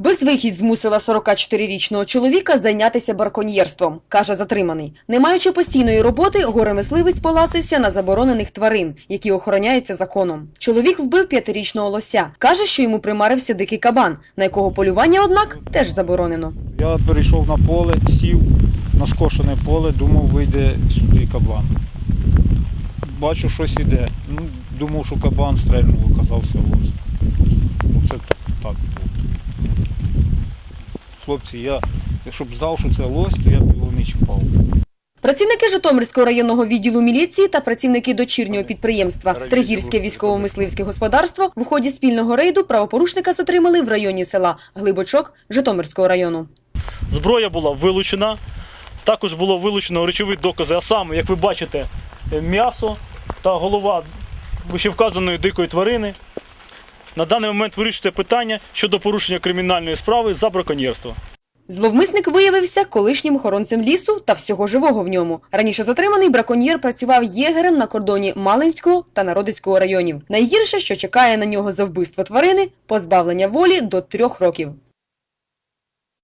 Безвихідь змусила 44-річного чоловіка зайнятися браконьєрством, каже затриманий. Не маючи постійної роботи, горемисливець поласився на заборонених тварин, які охороняються законом. Чоловік вбив п'ятирічного лося. Каже, що йому примарився дикий кабан, на якого полювання, однак, теж заборонено. Я перейшов на поле, сів на скошене поле, думав, вийде сюди кабан. Бачу, щось іде. Ну, думав, що кабан стрельнув, оказався лось. Ну, це так, так було. Хлопці, я, щоб знав, що це лось, то я б його не чіпав. Працівники Житомирського районного відділу міліції та працівники дочірнього підприємства Тригірське військово-мисливське господарство в ході спільного рейду правопорушника затримали в районі села Глибочок Житомирського району. Зброя була вилучена. Також було вилучено речові докази, а саме, як ви бачите, е, м'ясо та голова вищевказаної дикої тварини. На даний момент вирішується питання щодо порушення кримінальної справи за браконьєрство. Зловмисник виявився колишнім охоронцем лісу та всього живого в ньому. Раніше затриманий браконьєр працював єгерем на кордоні Малинського та Народицького районів. Найгірше, що чекає на нього за вбивство тварини – позбавлення волі до трьох років.